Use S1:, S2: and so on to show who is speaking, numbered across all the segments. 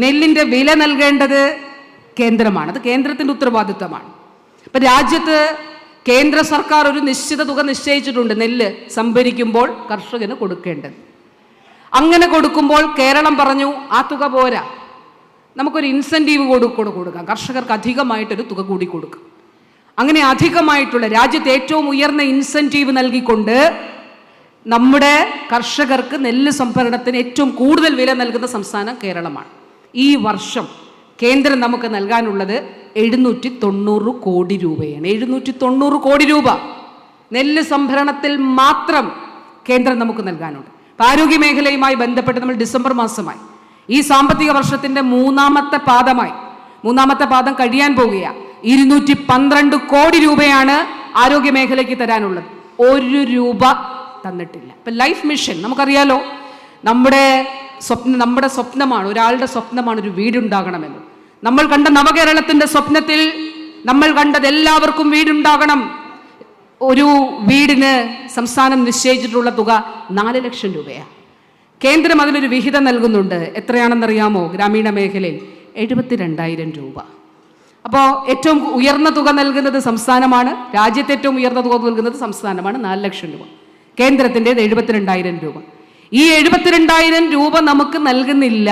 S1: നെല്ലിന്റെ വില നൽകേണ്ടത് കേന്ദ്രമാണ്. അത് കേന്ദ്രത്തിന്റെ ഉത്തരവാദിത്തമാണ് ഇപ്പൊ രാജ്യത്ത് കേന്ദ്ര സർക്കാർ ഒരു നിശ്ചിത തുക നിശ്ചയിച്ചിട്ടുണ്ട് നെല്ല് സംഭരിക്കുമ്പോൾ കർഷകന് കൊടുക്കേണ്ടത്. അങ്ങനെ കൊടുക്കുമ്പോൾ കേരളം പറഞ്ഞു ആ തുക പോരാ. നമുക്കൊരു ഇൻസെന്റീവ് കൊടുക്കൂടെ കൊടുക്കാം. കർഷകർക്ക് അധികമായിട്ടൊരു തുക കൂടി കൊടുക്കാം. അങ്ങനെ അധികമായിട്ടുള്ള രാജ്യത്ത് ഏറ്റവും ഉയർന്ന ഇൻസെന്റീവ് നൽകിക്കൊണ്ട് നമ്മുടെ കർഷകർക്ക് നെല്ല് സംഭരണത്തിന് ഏറ്റവും കൂടുതൽ വില നൽകുന്ന സംസ്ഥാനം കേരളമാണ്. ഈ വർഷം കേന്ദ്രം നമുക്ക് നൽകാനുള്ളത് എഴുന്നൂറ്റി തൊണ്ണൂറ് കോടി രൂപയാണ്. എഴുന്നൂറ്റി തൊണ്ണൂറ് കോടി രൂപ. നെല്ല് സംഭരണത്തിൽ മാത്രം കേന്ദ്രം നമുക്ക് നൽകാനുണ്ട്. ആരോഗ്യ മേഖലയുമായി ബന്ധപ്പെട്ട് നമ്മൾ ഡിസംബർ മാസമായി. ഈ സാമ്പത്തിക വർഷത്തിന്റെ മൂന്നാമത്തെ പാദമായി. മൂന്നാമത്തെ പാദം കഴിയാൻ പോവുകയാണ് ഇരുന്നൂറ്റി പന്ത്രണ്ട് കോടി രൂപയാണ് ആരോഗ്യ മേഖലയ്ക്ക് തരാനുള്ളത്. ഒരു രൂപ തന്നിട്ടില്ല. ഇപ്പം ലൈഫ് മിഷൻ നമുക്കറിയാലോ. നമ്മുടെ സ്വപ്നം നമ്മുടെ സ്വപ്നമാണ് ഒരാളുടെ സ്വപ്നമാണ് ഒരു വീടുണ്ടാകണമെന്ന്. നമ്മൾ കണ്ട നവകേരളത്തിന്റെ സ്വപ്നത്തിൽ നമ്മൾ കണ്ടത് എല്ലാവർക്കും വീടുണ്ടാകണം. ഒരു വീടിന് സംസ്ഥാനം നിശ്ചയിച്ചിട്ടുള്ള തുക നാല് ലക്ഷം രൂപയാണ് കേന്ദ്രം അതിനൊരു വിഹിതം നൽകുന്നുണ്ട്. എത്രയാണെന്നറിയാമോ? ഗ്രാമീണ മേഖലയിൽ എഴുപത്തിരണ്ടായിരം രൂപ. അപ്പോൾ ഏറ്റവും ഉയർന്ന തുക നൽകുന്നത് സംസ്ഥാനമാണ്. രാജ്യത്തെ ഏറ്റവും ഉയർന്ന തുക നൽകുന്നത് സംസ്ഥാനമാണ്. നാല് ലക്ഷം രൂപ. കേന്ദ്രത്തിന്റെ എഴുപത്തിരണ്ടായിരം രൂപ. ഈ എഴുപത്തിരണ്ടായിരം രൂപ നമുക്ക് നൽകുന്നില്ല.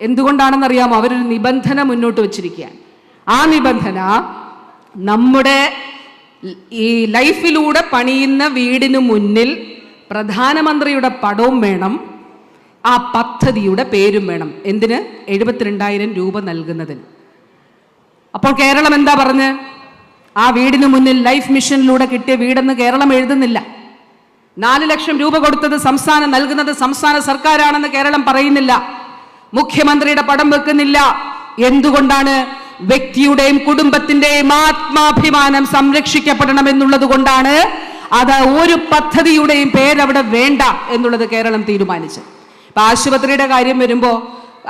S1: എന്തുകൊണ്ടാണെന്നറിയാമോ? അവരൊരു നിബന്ധന മുന്നോട്ട് വച്ചിരിക്കുകയാണ്. ആ നിബന്ധന നമ്മുടെ ഈ ലൈഫിലൂടെ പണിയുന്ന വീടിന് മുന്നിൽ പ്രധാനമന്ത്രിയുടെ പടവും വേണം. ആ പദ്ധതിയുടെ പേരും വേണം. എന്തിന്? എഴുപത്തിരണ്ടായിരം രൂപ നൽകുന്നതിന്. അപ്പോൾ കേരളം എന്താ പറഞ്ഞ്? ആ വീടിന് മുന്നിൽ ലൈഫ് മിഷനിലൂടെ കിട്ടിയ വീടെന്ന് കേരളം എഴുതുന്നില്ല. നാല് ലക്ഷം രൂപ കൊടുത്തത് സംസ്ഥാനം നൽകുന്നത് സംസ്ഥാന സർക്കാരാണെന്ന് കേരളം പറയുന്നില്ല. മുഖ്യമന്ത്രിയുടെ പടം വെക്കുന്നില്ല. എന്തുകൊണ്ടാണ് വ്യക്തിയുടെയും കുടുംബത്തിന്റെയും ആത്മാഭിമാനം സംരക്ഷിക്കപ്പെടണം എന്നുള്ളത് കൊണ്ടാണ് അത് ഒരു പദ്ധതിയുടെയും പേരവിടെ വേണ്ട എന്നുള്ളത് കേരളം തീരുമാനിച്ചു ഇപ്പൊ ആശുപത്രിയുടെ കാര്യം വരുമ്പോൾ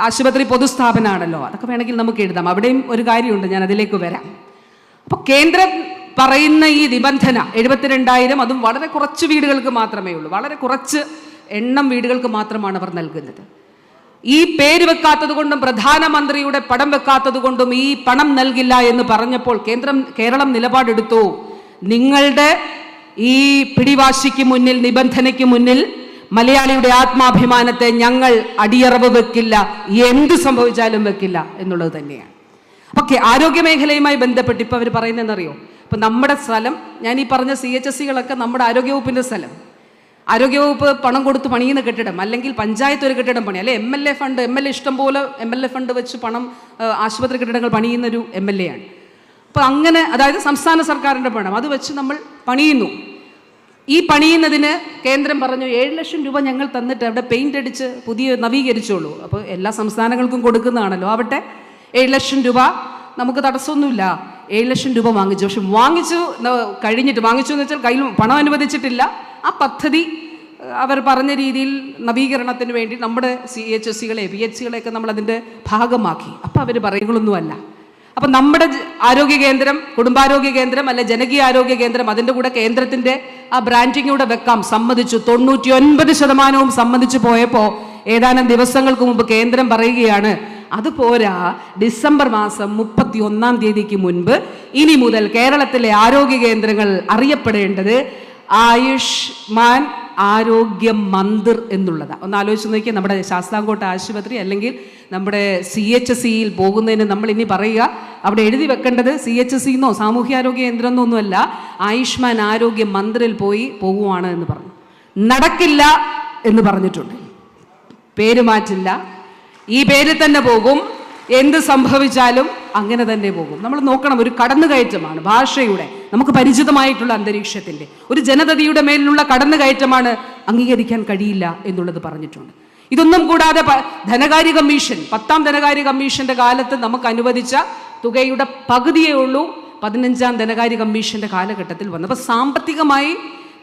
S1: ആശുപത്രി പൊതുസ്ഥാപനമാണല്ലോ അതൊക്കെ വേണമെങ്കിൽ നമുക്ക് എഴുതാം. അവിടെയും ഒരു കാര്യമുണ്ട്. ഞാൻ അതിലേക്ക് വരാം. അപ്പൊ കേന്ദ്രം പറയുന്ന ഈ നിബന്ധന എഴുപത്തിരണ്ടായിരം അതും വളരെ കുറച്ച് വീടുകൾക്ക് മാത്രമേ ഉള്ളൂ. വളരെ കുറച്ച് എണ്ണം വീടുകൾക്ക് മാത്രമാണ് അവർ നൽകുന്നത്. ഈ പേര് വെക്കാത്തത് കൊണ്ടും പ്രധാനമന്ത്രിയുടെ പടം വെക്കാത്തത് കൊണ്ടും ഈ പണം നൽകില്ല എന്ന് പറഞ്ഞപ്പോൾ കേന്ദ്രം കേരളം നിലപാടെടുത്തു. നിങ്ങളുടെ ഈ പിടിവാശിക്ക് മുന്നിൽ നിബന്ധനയ്ക്ക് മുന്നിൽ മലയാളിയുടെ ആത്മാഭിമാനത്തെ ഞങ്ങൾ അടിയറവ് വെക്കില്ല. എന്ത് സംഭവിച്ചാലും വെക്കില്ല എന്നുള്ളത് തന്നെയാണ്. ഓക്കെ ആരോഗ്യ മേഖലയുമായി ബന്ധപ്പെട്ട് ഇപ്പൊ അവർ പറയുന്നതെന്നറിയോ? ഇപ്പൊ നമ്മുടെ സ്ഥലം ഞാൻ ഈ പറഞ്ഞ സി എച്ച് എസ് സികളൊക്കെ നമ്മുടെ ആരോഗ്യവകുപ്പിന്റെ സ്ഥലം. ആരോഗ്യവകുപ്പ് പണം കൊടുത്ത് പണിയുന്ന കെട്ടിടം അല്ലെങ്കിൽ പഞ്ചായത്ത് ഒരു കെട്ടിടം പണി അല്ലെ M L A fund M L A ഇഷ്ടം പോലെ എം എൽ എ ഫണ്ട് വെച്ച് പണം ആശുപത്രി കെട്ടിടങ്ങൾ പണിയുന്ന ഒരു എം എൽ എ ആണ്. അപ്പോൾ അങ്ങനെ അതായത് സംസ്ഥാന സർക്കാരിന്റെ പണം അത് വെച്ച് നമ്മൾ പണിയുന്നു. ഈ പണിയുന്നതിന് കേന്ദ്രം പറഞ്ഞു ഏഴ് ലക്ഷം രൂപ ഞങ്ങൾ തന്നിട്ട് അവിടെ പെയിന്റ് അടിച്ച് പുതിയ നവീകരിച്ചോളൂ. അപ്പോൾ എല്ലാ സംസ്ഥാനങ്ങൾക്കും കൊടുക്കുന്നതാണല്ലോ. ആവട്ടെ ഏഴ് ലക്ഷം രൂപ നമുക്ക് തടസ്സമൊന്നുമില്ല. ഏഴ് ലക്ഷം രൂപ വാങ്ങിച്ചു. പക്ഷെ വാങ്ങിച്ചു കഴിഞ്ഞിട്ട് വാങ്ങിച്ചു എന്ന് വെച്ചാൽ കയ്യിൽ പണം അനുവദിച്ചിട്ടില്ല. ആ പദ്ധതി അവർ പറഞ്ഞ രീതിയിൽ നവീകരണത്തിന് വേണ്ടി നമ്മുടെ സി എച്ച് എസ് സികളെ പി എച്ച് സികളെയൊക്കെ നമ്മൾ അതിന്റെ ഭാഗമാക്കി. അപ്പം അവർ പറയുകളൊന്നുമല്ല. അപ്പം നമ്മുടെ ആരോഗ്യ കേന്ദ്രം കുടുംബാരോഗ്യ കേന്ദ്രം അല്ലെ ജനകീയ ആരോഗ്യ കേന്ദ്രം അതിന്റെ കൂടെ കേന്ദ്രത്തിന്റെ ആ ബ്രാൻഡിംഗ് കൂടെ വെക്കാം. സമ്മതിച്ചു. തൊണ്ണൂറ്റി ഒൻപത് ശതമാനവും സമ്മതിച്ചു പോയപ്പോൾ ഏതാനും ദിവസങ്ങൾക്ക് മുമ്പ് കേന്ദ്രം പറയുകയാണ് അത് പോരാ ഡിസംബർ മാസം മുപ്പത്തി ഒന്നാം തീയതിക്ക് മുൻപ് ഇനി മുതൽ കേരളത്തിലെ ആരോഗ്യ കേന്ദ്രങ്ങൾ അറിയപ്പെടേണ്ടത് ആയുഷ്മാൻ ആരോഗ്യ മന്ദിർ എന്നുള്ളതാണ് ഒന്ന് ആലോചിച്ച് നോക്കിയാൽ നമ്മുടെ ശാസ്താംകോട്ട ആശുപത്രി അല്ലെങ്കിൽ നമ്മുടെ സി എച്ച് സിയിൽ പോകുന്നതിന് നമ്മൾ ഇനി പറയുക അവിടെ എഴുതി വെക്കേണ്ടത് സി എച്ച് സി എന്നോ സാമൂഹ്യാരോഗ്യ കേന്ദ്രം എന്നോ ഒന്നുമല്ല ആയുഷ്മാൻ ആരോഗ്യ മന്ദിറിൽ പോയി പോകുവാണ് എന്ന് പറഞ്ഞു. നടക്കില്ല എന്ന് പറഞ്ഞിട്ടുണ്ട്. പേര് മാറ്റില്ല. ഈ പേരിൽ തന്നെ പോകും. എന്ത് സംഭവിച്ചാലും അങ്ങനെ തന്നെ പോകും. നമ്മൾ നോക്കണം ഒരു കടന്നുകയറ്റമാണ് ഭാഷയുടെ നമുക്ക് പരിചിതമായിട്ടുള്ള അന്തരീക്ഷത്തിന്റെ. ഒരു ജനതയുടെ മേലിലുള്ള കടന്നുകയറ്റമാണ് അംഗീകരിക്കാൻ കഴിയില്ല എന്നുള്ളത് പറഞ്ഞിട്ടുണ്ട്. ഇതൊന്നും കൂടാതെ ധനകാര്യ കമ്മീഷൻ പത്താം ധനകാര്യ കമ്മീഷന്റെ കാലത്ത് നമുക്ക് അനുവദിച്ച തുകയുടെ പകുതിയേ ഉള്ളൂ പതിനഞ്ചാം ധനകാര്യ കമ്മീഷന്റെ കാലഘട്ടത്തിൽ വന്നത്. അപ്പൊ സാമ്പത്തികമായി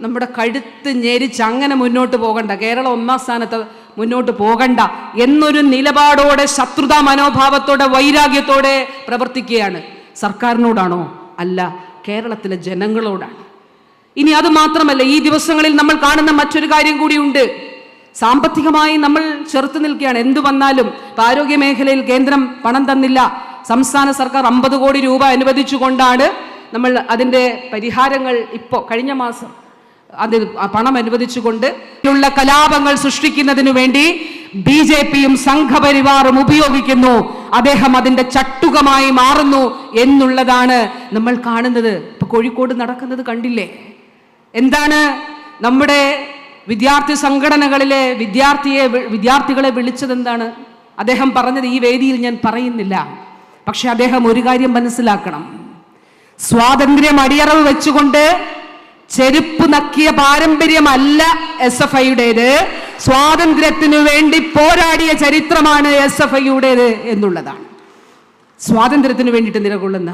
S1: നമ്മുടെ കഴുത്ത് ഞെരിച്ച് അങ്ങനെ മുന്നോട്ട് പോകണ്ട. കേരളം ഒന്നാം സ്ഥാനത്ത് മുന്നോട്ട് പോകണ്ട എന്നൊരു നിലപാടോടെ ശത്രുതാ മനോഭാവത്തോടെ വൈരാഗ്യത്തോടെ പ്രവർത്തിക്കുകയാണ്. സർക്കാരിനോടാണോ? അല്ല കേരളത്തിലെ ജനങ്ങളോടാണ്. ഇനി അത് മാത്രമല്ല ഈ ദിവസങ്ങളിൽ നമ്മൾ കാണുന്ന മറ്റൊരു കാര്യം കൂടിയുണ്ട്. സാമ്പത്തികമായി നമ്മൾ ചെറുത്തു നിൽക്കുകയാണ്. എന്തു വന്നാലും ഇപ്പൊ ആരോഗ്യ മേഖലയിൽ കേന്ദ്രം പണം തന്നില്ല. സംസ്ഥാന സർക്കാർ അമ്പത് കോടി രൂപ അനുവദിച്ചുകൊണ്ടാണ് നമ്മൾ അതിന്റെ പരിഹാരങ്ങൾ ഇപ്പോൾ കഴിഞ്ഞ മാസം അത് പണം അനുവദിച്ചുകൊണ്ട് ഉള്ള കലാപങ്ങൾ സൃഷ്ടിക്കുന്നതിന് വേണ്ടി ബി ജെ പിയും സംഘപരിവാറും ഉപയോഗിക്കുന്നു. അദ്ദേഹം അതിന്റെ ചട്ടുകമായി മാറുന്നു എന്നുള്ളതാണ് നമ്മൾ കാണുന്നത്. ഇപ്പൊ കോഴിക്കോട് നടക്കുന്നത് കണ്ടില്ലേ? എന്താണ് നമ്മുടെ വിദ്യാർത്ഥി സംഘടനകളിലെ വിദ്യാർത്ഥിയെ വിദ്യാർത്ഥികളെ വിളിച്ചത് എന്താണ് അദ്ദേഹം പറഞ്ഞത് ഈ വേദിയിൽ ഞാൻ പറയുന്നില്ല. പക്ഷെ അദ്ദേഹം ഒരു കാര്യം മനസ്സിലാക്കണം. സ്വാതന്ത്ര്യം അടിയറവ് വെച്ചുകൊണ്ട് ചെരുപ്പ് നക്കിയ പാരമ്പര്യമല്ല എസ് എഫ് ഐയുടേത്. സ്വാതന്ത്ര്യത്തിനു വേണ്ടി പോരാടിയ ചരിത്രമാണ് എസ് എഫ് ഐയുടേത് എന്നുള്ളതാണ്. സ്വാതന്ത്ര്യത്തിന് വേണ്ടിയിട്ട് നിലകൊള്ളുന്ന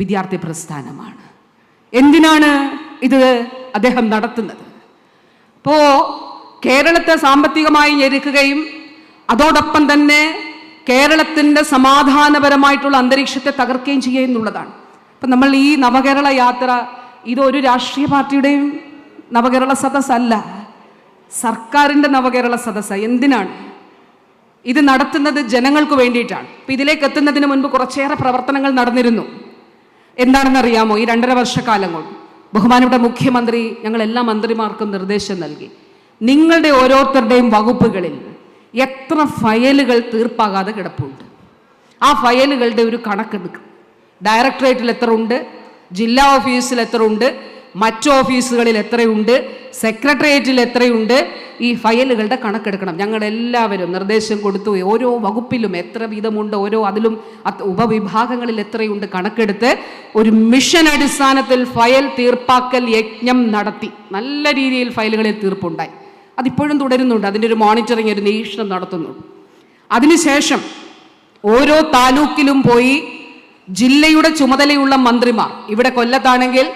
S1: വിദ്യാർത്ഥി പ്രസ്ഥാനമാണ്. എന്തിനാണ് ഇത് അദ്ദേഹം നടത്തുന്നത്? ഇപ്പോ കേരളത്തെ സാമ്പത്തികമായി ഞെരുക്കുകയും അതോടൊപ്പം തന്നെ കേരളത്തിന്റെ സമാധാനപരമായിട്ടുള്ള അന്തരീക്ഷത്തെ തകർക്കുകയും ചെയ്യുക എന്നുള്ളതാണ്. അപ്പം നമ്മൾ ഈ നവകേരള യാത്ര ഇതൊരു രാഷ്ട്രീയ പാർട്ടിയുടെയും നവകേരള സദസ്സല്ല. സർക്കാരിന്റെ നവകേരള സദസ്സ്. എന്തിനാണ്? ഇത് നടത്തുന്നത് ജനങ്ങൾക്ക് വേണ്ടിയിട്ടാണ്. അപ്പൊ ഇതിലേക്ക് എത്തുന്നതിന് മുൻപ് കുറച്ചേറെ പ്രവർത്തനങ്ങൾ നടന്നിരുന്നു. എന്താണെന്നറിയാമോ? ഈ രണ്ടര വർഷക്കാലം കൊണ്ട് ബഹുമാനപ്പെട്ട മുഖ്യമന്ത്രി ഞങ്ങൾ എല്ലാ മന്ത്രിമാർക്കും നിർദ്ദേശം നൽകി. നിങ്ങളുടെ ഓരോരുത്തരുടെയും വകുപ്പുകളിൽ എത്ര ഫയലുകൾ തീർപ്പാകാതെ കിടപ്പുണ്ട്? ആ ഫയലുകളുടെ ഒരു കണക്കെടുക്കും. ഡയറക്ടറേറ്റിൽ എത്ര ഉണ്ട്? ജില്ലാ ഓഫീസിൽ എത്ര ഉണ്ട് മറ്റു ഓഫീസുകളിൽ എത്രയുണ്ട്? സെക്രട്ടേറിയറ്റിൽ എത്രയുണ്ട്? ഈ ഫയലുകളുടെ കണക്കെടുക്കണം. ഞങ്ങൾ എല്ലാവരും നിർദ്ദേശം കൊടുത്തു. ഓരോ വകുപ്പിലും എത്ര വീതമുണ്ട് ഓരോ അതിലും ഉപവിഭാഗങ്ങളിൽ എത്രയുണ്ട് കണക്കെടുത്ത് ഒരു മിഷൻ അടിസ്ഥാനത്തിൽ ഫയൽ തീർപ്പാക്കൽ യജ്ഞം നടത്തി. നല്ല രീതിയിൽ ഫയലുകളിൽ തീർപ്പുണ്ടായി. അതിപ്പോഴും തുടരുന്നുണ്ട്. അതിന്റെ ഒരു മോണിറ്ററിങ് ഒരു നിരീക്ഷണം നടത്തുന്നുണ്ട്. അതിനുശേഷം ഓരോ താലൂക്കിലും പോയി ജില്ലയുടെ ചുമതലയുള്ള മന്ത്രിമാർ. ഇവിടെ കൊല്ലത്താണെങ്കിൽ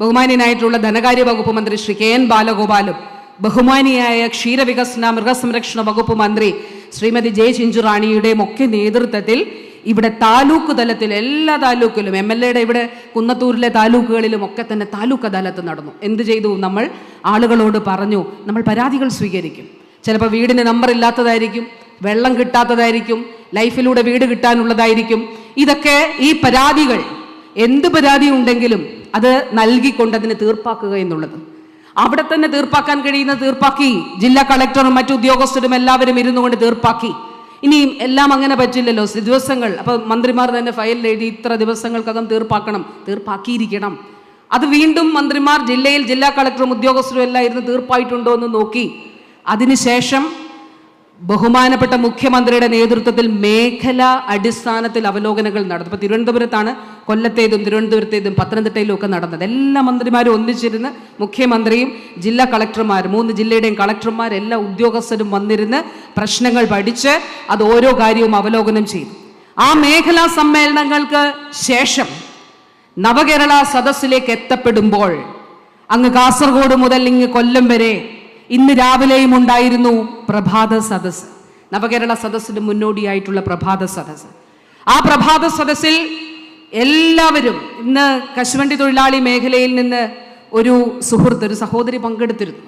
S1: ബഹുമാനിയനായിട്ടുള്ള ധനകാര്യ വകുപ്പ് മന്ത്രി ശ്രീ കെ എൻ ബാലഗോപാലും ബഹുമാനിയായ ക്ഷീരവികസന മൃഗസംരക്ഷണ വകുപ്പ് മന്ത്രി ശ്രീമതി ജെ ചിഞ്ചുറാണിയുടെയും ഒക്കെ നേതൃത്വത്തിൽ ഇവിടെ താലൂക്ക് തലത്തിൽ എല്ലാ താലൂക്കിലും എം എൽ എയുടെ ഇവിടെ കുന്നത്തൂരിലെ താലൂക്കുകളിലും ഒക്കെ തന്നെ താലൂക്ക് അദാലത്ത് നടന്നു. എന്ത് ചെയ്തു? നമ്മൾ ആളുകളോട് പറഞ്ഞു നമ്മൾ പരാതികൾ സ്വീകരിക്കും. ചിലപ്പോൾ വീടിന് നമ്പർ ഇല്ലാത്തതായിരിക്കും വെള്ളം കിട്ടാത്തതായിരിക്കും ലൈഫിലൂടെ വീട് കിട്ടാനുള്ളതായിരിക്കും. ഇതൊക്കെ ഈ പരാതികൾ എന്ത് പരാതി ഉണ്ടെങ്കിലും അത് നൽകിക്കൊണ്ട് അതിനെ തീർപ്പാക്കുക എന്നുള്ളത്. അവിടെ തന്നെ തീർപ്പാക്കാൻ കഴിയുന്ന തീർപ്പാക്കി ജില്ലാ കളക്ടറും മറ്റു ഉദ്യോഗസ്ഥരും എല്ലാവരും ഇരുന്നു കൊണ്ട് തീർപ്പാക്കി. ഇനിയും എല്ലാം അങ്ങനെ പറ്റില്ലല്ലോ. ദിവസങ്ങൾ അപ്പൊ മന്ത്രിമാർ തന്നെ ഫയൽ എഴുതി ഇത്ര ദിവസങ്ങൾക്കകം തീർപ്പാക്കണം തീർപ്പാക്കിയിരിക്കണം. അത് വീണ്ടും മന്ത്രിമാർ ജില്ലയിൽ ജില്ലാ കളക്ടറും ഉദ്യോഗസ്ഥരും എല്ലാം ഇരുന്ന് തീർപ്പായിട്ടുണ്ടോ എന്ന് നോക്കി. അതിനുശേഷം ബഹുമാനപ്പെട്ട മുഖ്യമന്ത്രിയുടെ നേതൃത്വത്തിൽ മേഖലാ അടിസ്ഥാനത്തിൽ അവലോകനങ്ങൾ നടന്നു ഇപ്പോൾ തിരുവനന്തപുരത്താണ് കൊല്ലത്തേതും തിരുവനന്തപുരത്തേതും പത്തനംതിട്ടയിലും ഒക്കെ നടന്നത്. എല്ലാ മന്ത്രിമാരും ഒന്നിച്ചിരുന്ന് മുഖ്യമന്ത്രിയും ജില്ലാ കളക്ടർമാരും മൂന്ന് ജില്ലയുടെയും കളക്ടർമാർ എല്ലാ ഉദ്യോഗസ്ഥരും വന്നിരുന്ന് പ്രശ്നങ്ങൾ പഠിച്ച് അത് ഓരോ കാര്യവും അവലോകനം ചെയ്തു. ആ മേഖലാ സമ്മേളനങ്ങൾക്ക് ശേഷം നവകേരള സദസ്സിലേക്ക് എത്തപ്പെടുമ്പോൾ അങ്ങ് കാസർഗോഡ് മുതൽ ഇങ്ങ് കൊല്ലം വരെ ഇന്ന് രാവിലെയും ഉണ്ടായിരുന്നു പ്രഭാത സദസ് നവകേരള സദസ്സിന് മുന്നോടിയായിട്ടുള്ള പ്രഭാത സദസ് ആ പ്രഭാത സദസ്സിൽ എല്ലാവരും ഇന്ന് കശുവണ്ടി തൊഴിലാളി മേഖലയിൽ നിന്ന് ഒരു സുഹൃത്ത് ഒരു സഹോദരി പങ്കെടുത്തിരുന്നു.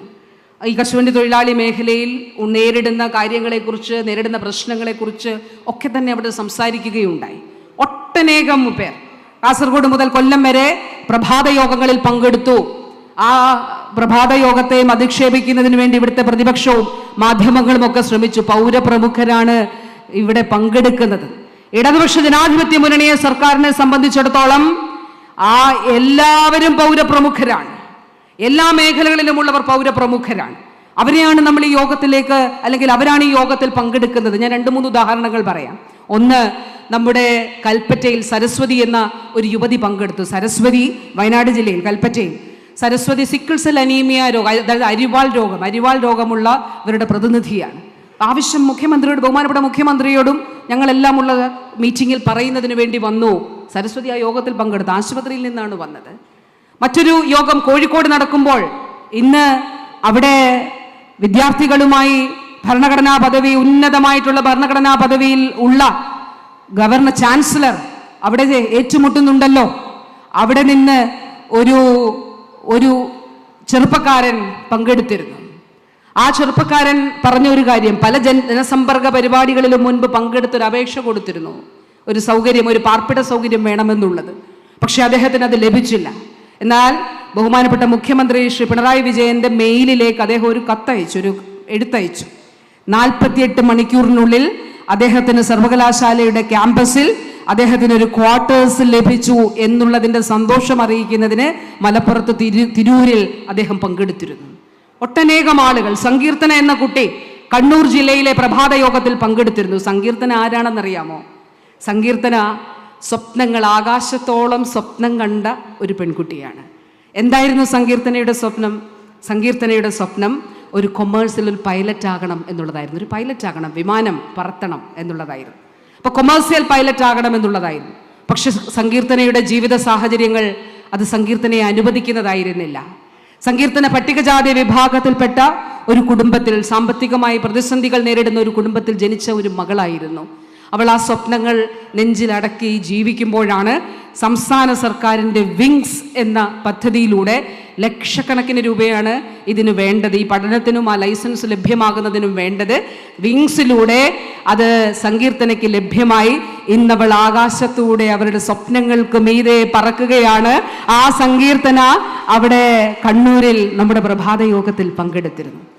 S1: ഈ കശുവണ്ടി തൊഴിലാളി മേഖലയിൽ നേരിടുന്ന കാര്യങ്ങളെക്കുറിച്ച് നേരിടുന്ന പ്രശ്നങ്ങളെക്കുറിച്ച് ഒക്കെ തന്നെ അവിടെ സംസാരിക്കുകയുണ്ടായി. ഒട്ടനേകം പേർ. കാസർഗോഡ് മുതൽ കൊല്ലം വരെ പ്രഭാത യോഗങ്ങളിൽ പങ്കെടുത്തു. ആ പ്രഭാത യോഗത്തെയും അധിക്ഷേപിക്കുന്നതിന് വേണ്ടി ഇവിടുത്തെ പ്രതിപക്ഷവും മാധ്യമങ്ങളും ഒക്കെ ശ്രമിച്ചു. പൗരപ്രമുഖരാണ് ഇവിടെ പങ്കെടുക്കുന്നത്. ഇടതുപക്ഷ ജനാധിപത്യ മുന്നണിയെ സർക്കാരിനെ സംബന്ധിച്ചിടത്തോളം ആ എല്ലാവരും പൗരപ്രമുഖരാണ്. എല്ലാ മേഖലകളിലുമുള്ളവർ പൗരപ്രമുഖരാണ്. അവരെയാണ് നമ്മൾ ഈ യോഗത്തിലേക്ക് അല്ലെങ്കിൽ അവരാണ് ഈ യോഗത്തിൽ പങ്കെടുക്കുന്നത്. ഞാൻ രണ്ട് മൂന്ന് ഉദാഹരണങ്ങൾ പറയാം. ഒന്ന് നമ്മുടെ കൽപ്പറ്റയിൽ സരസ്വതി എന്ന ഒരു യുവതി പങ്കെടുത്തു. സരസ്വതി വയനാട് ജില്ലയിൽ കൽപ്പറ്റയിൽ. സരസ്വതി സിക്കിൾ സെൽ അനീമിയ രോഗം അതായത് അരിവാൾ രോഗം അരിവാൾ രോഗമുള്ള ഇവരുടെ പ്രതിനിധിയാണ്. ആവശ്യം മുഖ്യമന്ത്രിയോട് ബഹുമാനപ്പെട്ട മുഖ്യമന്ത്രിയോടും ഞങ്ങളെല്ലാം ഉള്ള മീറ്റിങ്ങിൽ പറയുന്നതിന് വേണ്ടി വന്നു. സരസ്വതി ആ യോഗത്തിൽ പങ്കെടുത്തു ആശുപത്രിയിൽ നിന്നാണ് വന്നത്. മറ്റൊരു യോഗം കോഴിക്കോട് നടക്കുമ്പോൾ ഇന്ന് അവിടെ വിദ്യാർത്ഥികളുമായി ഭരണഘടനാ പദവി ഉന്നതമായിട്ടുള്ള ഭരണഘടനാ പദവിയിൽ ഉള്ള ഗവർണർ ചാൻസലർ അവിടെ ഏറ്റുമുട്ടുന്നുണ്ടല്ലോ. അവിടെ നിന്ന് ഒരു ഒരു ചെറുപ്പക്കാരൻ പങ്കെടുത്തിരുന്നു. ആ ചെറുപ്പക്കാരൻ പറഞ്ഞ ഒരു കാര്യം പല ജൻ- ജനസമ്പർക്ക പരിപാടികളിലും മുൻപ് പങ്കെടുത്തൊരു അപേക്ഷ കൊടുത്തിരുന്നു. ഒരു സൗകര്യം ഒരു പാർപ്പിട സൗകര്യം വേണമെന്നുള്ളത്. പക്ഷെ അദ്ദേഹത്തിന് അത് ലഭിച്ചില്ല. എന്നാൽ ബഹുമാനപ്പെട്ട മുഖ്യമന്ത്രി ശ്രീ പിണറായി വിജയന്റെ മെയിലിലേക്ക് അദ്ദേഹം ഒരു കത്തയച്ചു ഒരു എടുത്തയച്ചു. നാൽപ്പത്തിയെട്ട് മണിക്കൂറിനുള്ളിൽ അദ്ദേഹത്തിന് സർവകലാശാലയുടെ ക്യാമ്പസിൽ അദ്ദേഹത്തിന് ഒരു ക്വാർട്ടേഴ്സ് ലഭിച്ചു എന്നുള്ളതിന്റെ സന്തോഷം അറിയിക്കുന്നതിന് മലപ്പുറത്ത് തിരു തിരൂരിൽ അദ്ദേഹം പങ്കെടുത്തിരുന്നു. ഒട്ടനേകം ആളുകൾ സങ്കീർത്തന എന്ന കുട്ടി കണ്ണൂർ ജില്ലയിലെ പ്രഭാത യോഗത്തിൽ പങ്കെടുത്തിരുന്നു. സങ്കീർത്തന ആരാണെന്നറിയാമോ? സങ്കീർത്തന സ്വപ്നങ്ങൾ ആകാശത്തോളം സ്വപ്നം കണ്ട ഒരു പെൺകുട്ടിയാണ്. എന്തായിരുന്നു സങ്കീർത്തനയുടെ സ്വപ്നം? സങ്കീർത്തനയുടെ സ്വപ്നം ഒരു കൊമേഴ്സിൽ ഒരു പൈലറ്റ് ആകണം എന്നുള്ളതായിരുന്നു. ഒരു പൈലറ്റ് ആകണം വിമാനം പറത്തണം എന്നുള്ളതായിരുന്നു. അപ്പൊ കൊമേഴ്സ്യൽ പൈലറ്റ് ആകണം എന്നുള്ളതായിരുന്നു പക്ഷെ സങ്കീർത്തനയുടെ ജീവിത സാഹചര്യങ്ങൾ അത് സങ്കീർത്തനയെ അനുവദിക്കുന്നതായിരുന്നില്ല. സങ്കീർത്തന പട്ടികജാതി വിഭാഗത്തിൽപ്പെട്ട ഒരു കുടുംബത്തിൽ സാമ്പത്തികമായി പ്രതിസന്ധികൾ നേരിടുന്ന ഒരു കുടുംബത്തിൽ ജനിച്ച ഒരു മകളായിരുന്നു. അവൾ ആ സ്വപ്നങ്ങൾ നെഞ്ചിലടക്കി ജീവിക്കുമ്പോഴാണ് സംസ്ഥാന സർക്കാരിന്റെ വിങ്സ് എന്ന പദ്ധതിയിലൂടെ ലക്ഷക്കണക്കിന് രൂപയാണ് ഇതിന് വേണ്ടത്. ഈ പഠനത്തിനും ആ ലൈസൻസ് ലഭ്യമാകുന്നതിനും വേണ്ടത്. വിങ്സിലൂടെ അത് സങ്കീർത്തനയ്ക്ക് ലഭ്യമായി. ഇന്നവൾ ആകാശത്തൂടെ അവരുടെ സ്വപ്നങ്ങൾക്ക് മീതെ പറക്കുകയാണ്. ആ സങ്കീർത്തന അവിടെ കണ്ണൂരിൽ നമ്മുടെ പ്രഭാത യോഗത്തിൽ പങ്കെടുത്തിരുന്നു.